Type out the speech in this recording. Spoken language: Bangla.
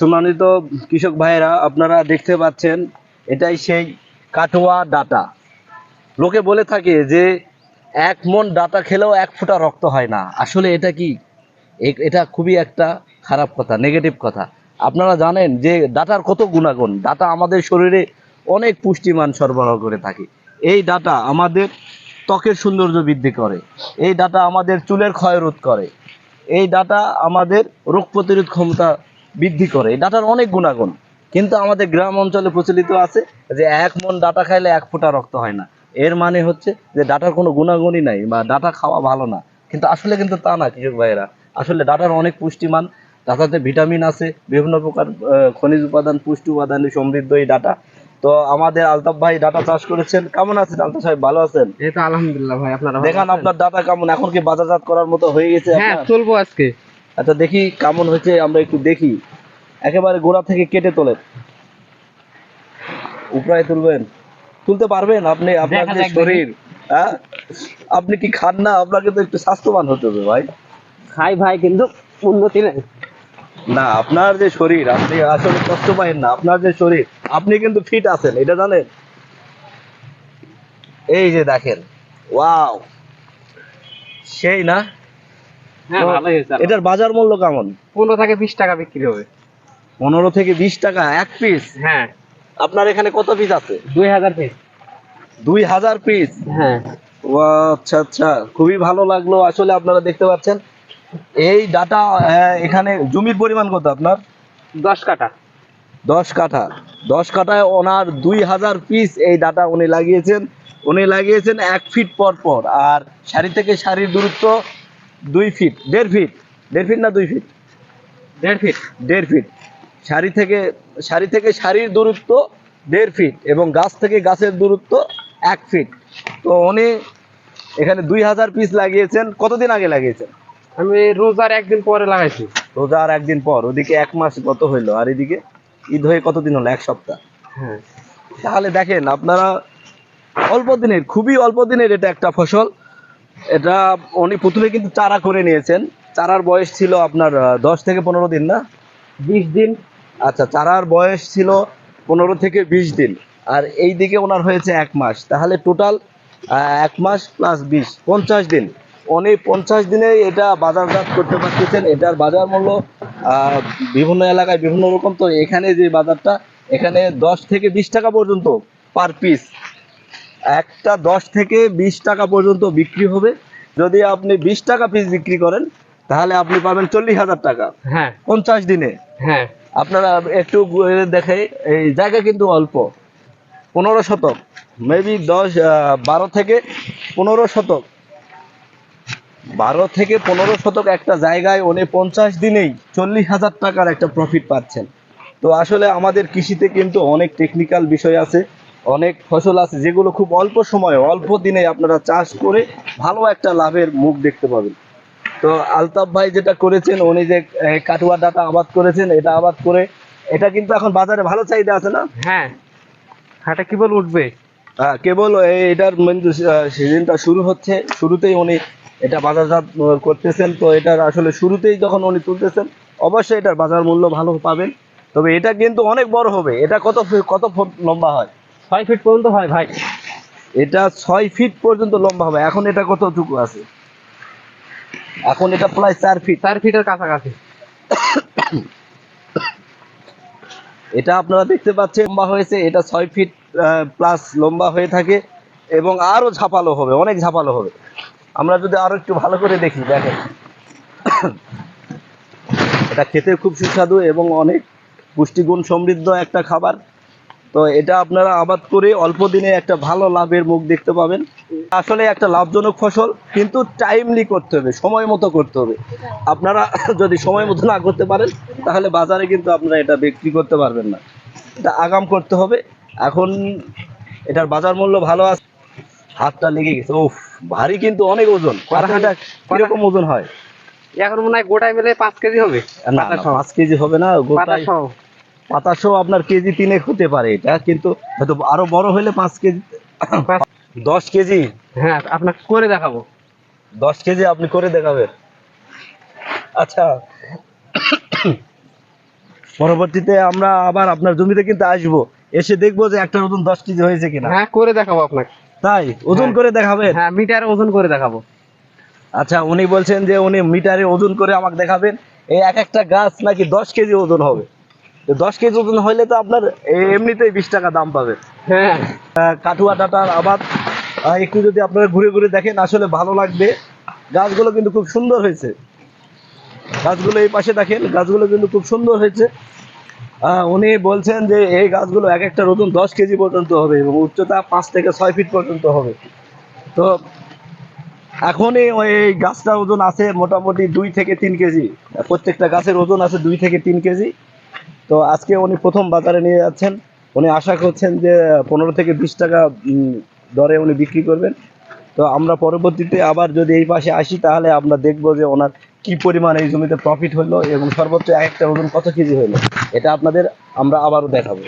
সম্মানিত কৃষক ভাইয়েরা, আপনারা দেখতে পাচ্ছেন, এটাই সেই কাটোয়া ডাটা। লোকে বলে থাকে যে, এক মন ডাটা খেলেও এক ফোঁটা রক্ত হয় না। আসলে এটা কি? এটা খুবই একটা খারাপ কথা নেগেটিভ কথা। আপনারা জানেন যে, ডাটার কত গুণাগুণ। ডাটা আমাদের শরীরে অনেক পুষ্টিমান সরবরাহ করে থাকে। এই ডাটা আমাদের ত্বকের সৌন্দর্য বৃদ্ধি করে। এই ডাটা আমাদের চুলের ক্ষয় রোধ করে। এই ডাটা আমাদের রোগ প্রতিরোধ ক্ষমতা বৃদ্ধি করে। এই ডাটার অনেক গুণাগুণ। কিন্তু আমাদের গ্রাম অঞ্চলে প্রচলিত আছে যে এক মন ডাটা খাইলে এক ফোঁটা রক্ত হয় না। এর মানে হচ্ছে যে ডাটার কোনো গুণাগুণই নাই বা ডাটা খাওয়া ভালো না। কিন্তু আসলে কিন্তু তা না কৃষক ভাইয়েরা। আসলে ডাটার অনেক পুষ্টিমান ডাটাতে ভিটামিন আছে বিভিন্ন প্রকার খনিজ উপাদান পুষ্টি উপাদানে সমৃদ্ধ এই ডাটা। তো আমাদের আলতাফ ভাই ডাটা চাষ করেছেন। কেমন আছেন আলতাফ সাহেব? ভালো আছেন? এই তো আলহামদুলিল্লাহ ভাই আপনারা দেখান আপনার ডাটা কেমন? এখন কি বাজারজাত করার মতো হয়ে গেছে হ্যাঁ চলবো আজকে। আচ্ছা দেখি কেমন হয়েছে আমরা একটু দেখি। একেবারে গোড়া থেকে কেটে তোলেন। উপরায় তুলবেন। তুলতে পারবেন আপনি আপনার যে শরীর হ্যাঁ? আপনি কি খান না? আপনাকে তো একটু স্বাস্থ্যবান হতে হবে ভাই। খাই ভাই কিন্তু উন্নতি নেই। না আপনার যে শরীর আপনি আসলে কষ্ট পাবেন না আপনার যে শরীর আপনি কিন্তু ফিট আছেন এটা জানেন? এই যে দেখেন ওয়াও। সেই না হ্যাঁ তো ভালোই হয়েছে এটার বাজার মূল্য কেমন? পনেরো থেকে বিশ টাকা বিক্রি হবে। পনেরো থেকে বিশ টাকা এক পিস হ্যাঁ। আপনার এখানে কত পিস আছে? দুই হাজার পিস দুই হাজার পিস হ্যাঁ। আচ্ছা আচ্ছা। খুবই ভালো লাগল আসলে আপনারা দেখতে পাচ্ছেন। এই ডাটা এখানে জমির পরিমাণ কত আপনার? দশ কাটা দশ কাঠা। দশ কাঠায় ওনার দুই হাজার পিস এই ডাটা উনি লাগিয়েছেন। উনি লাগিয়েছেন এক ফিট পর পর। আর সারি থেকে সারির দূরত্ব দুই ফিট দেড় ফিট দেড় ফিট না দুই ফিট দেড় ফিট দেড় ফিট সারি থেকে সারি থেকে সারির দূরত্ব দেড় ফিট এবং গাছ থেকে গাছের দূরত্ব এক ফিট তো উনি এখানে দুই হাজার পিস লাগিয়েছেন। কতদিন আগে লাগিয়েছেন? আমি রোজার একদিন পরে লাগাইছি। রোজার একদিন পর ওদিকে এক মাস কত হইল। আর এদিকে ঈদ হয়ে কতদিন হলো? এক সপ্তাহ। হ্যাঁ। তাহলে দেখেন আপনারা অল্প দিনের খুবই অল্প দিনের এটা একটা ফসল। এটা উনি প্রথমে কিন্তু চারা করে নিয়েছেন। চারার বয়স ছিল আপনার দশ থেকে পনেরো দিন না? বিশ দিন। আচ্ছা চারার বয়স ছিল পনেরো থেকে বিশ দিন। আর এই দিকে ওনার হয়েছে এক মাস। তাহলে টোটাল এক মাস প্লাস বিশ পঞ্চাশ দিন। উনি পঞ্চাশ দিনে এটা বাজারজাত করতে পারতেছেন। এটার বাজার মূল্য বিভিন্ন এলাকায় বিভিন্ন রকম। তো এখানে যে বাজারটা এখানে দশ থেকে বিশ টাকা পর্যন্ত পার পিস একটা দশ থেকে বিশ টাকা পর্যন্ত বিক্রি হবে। যদি আপনি বিশ টাকা পিস বিক্রি করেন তাহলে আপনি পাবেন চল্লিশ হাজার টাকা। হ্যাঁ। পঞ্চাশ দিনে। হ্যাঁ। আপনারা একটু দেখে এই জায়গা কিন্তু অল্প। পনেরো শতক। মেবি দশ বারো থেকে পনেরো শতক। বারো থেকে পনেরো শতক একটা জায়গায় উনি পঞ্চাশ দিনেই চল্লিশ হাজার টাকার একটা প্রফিট পাচ্ছেন। তো আসলে আমাদের কৃষিতে কিন্তু অনেক টেকনিক্যাল বিষয় আছে। অনেক ফসল আছে যেগুলো খুব অল্প সময়ে অল্প দিনে আপনারা চাষ করে ভালো একটা লাভের মুখ দেখতে পাবেন। তো আলতাফ ভাই যেটা করেছেন উনি যে কাটুয়া ডাটা আবাদ করেছেন এটা আবাদ করে এটা কিন্তু এখন বাজারে ভালো চাহিদা আছে না? হ্যাঁ। হাটে কি বল উঠবে। হ্যাঁ, কেবল এটার সিজনটা শুরু হচ্ছে শুরুতেই উনি এটা বাজারজাত করতেছেন। তো এটার আসলে শুরুতেই যখন উনি তুলতেছেন অবশ্যই এটার বাজার মূল্য ভালো পাবেন। তবে এটা কিন্তু অনেক বড় হবে। এটা কত কত ফুট লম্বা হয়? ছয় ফিট পর্যন্ত হয় ভাই। এটা ছয় ফিট পর্যন্ত লম্বা হবে। এখন এটা কতটুকু আছে? এখন এটা প্রায় চার ফিট চার ফিটের কাছাকাছি। এটা আপনারা দেখতে পাচ্ছেন লম্বা হয়েছে। এটা ছয় ফিট প্লাস লম্বা হয়ে থাকে এবং আরও ঝাপালো হবে অনেক ঝাপালো হবে। আমরা যদি আরও একটু ভালো করে দেখি দেখেন। এটা খেতে খুব সুস্বাদু এবং অনেক পুষ্টিগুণ সমৃদ্ধ একটা খাবার। তো এটা আপনারা আবাদ করে অল্প দিনে একটা ভালো লাভের মুখ দেখতে পাবেন। আসলে একটা লাভজনক ফসল কিন্তু টাইমলি করতে হবে সময় মতো করতে হবে। আপনারা যদি সময় মতো না করতে পারেন তাহলে বাজারে কিন্তু আপনারা এটা বিক্রি করতে পারবেন না। এটা আগাম করতে হবে। এখন এটার বাজার মূল্য ভালো আছে। হাতটা লেগে গেছে। ওফ ভারী কিন্তু অনেক ওজন। কারাহাটা কীরকম ওজন হয়? এখন মনে হয় গোটায় মিলে পাঁচ কেজি হবে। না। পাঁচ কেজি হবে না পাতা পাতাশো আপনার কেজি তিনেক হতে পারে এটা কিন্তু হয়তো আরও বড় হলে পাঁচ কেজি দশ কেজি? হ্যাঁ আপনাকে করে দেখাবো। দশ কেজি আপনি করে দেখাবেন। আচ্ছা। পরবর্তীতে আমরা আবার আপনার জমিতে কিন্তু আসব। এসে দেখব যে একটা ওজন দশ কেজি হয়েছে কিনা। হ্যাঁ করে দেখাবো আপনাকে। তাই? ওজন হ্যাঁ। করে দেখাবেন? হ্যাঁ মিটারে ওজন করে দেখাবো। আচ্ছা উনি বলছেন যে উনি মিটারে ওজন করে আমাকে দেখাবেন। এই এক একটা গাছ নাকি দশ কেজি ওজন হবে। দশ কেজি ওজন হইলে তো আপনার এমনিতেই বিশ টাকা দাম পাবে। হ্যাঁ। কাটুয়া ডাটার আবাদ। একটু যদি আপনারা ঘুরে ঘুরে দেখেন আসলে ভালো লাগবে। গাছগুলো কিন্তু খুব সুন্দর হয়েছে। গাছগুলো এই পাশে দেখেন গাছগুলো কিন্তু খুব সুন্দর হয়েছে। উনি বলছেন যে এই গাছগুলো এক একটা ওজন দশ কেজি পর্যন্ত হবে এবং উচ্চতা পাঁচ থেকে ছয় ফিট পর্যন্ত হবে। তো এখনই ওই গাছটার ওজন আছে মোটামুটি দুই থেকে তিন কেজি। প্রত্যেকটা গাছের ওজন আছে দুই থেকে তিন কেজি। তো আজকে উনি প্রথম বাজারে নিয়ে যাচ্ছেন। উনি আশা করছেন যে পনেরো থেকে বিশ টাকা দরে উনি বিক্রি করবেন। তো আমরা পরবর্তীতে আবার যদি এই পাশে আসি, তাহলে আমরা দেখব যে ওনার কি পরিমাণ এই জমিতে প্রফিট হলো এবং সর্বোচ্চ এক একটা ওজন কত কেজি হলো। এটা আপনাদের আমরা আবারও দেখাবো।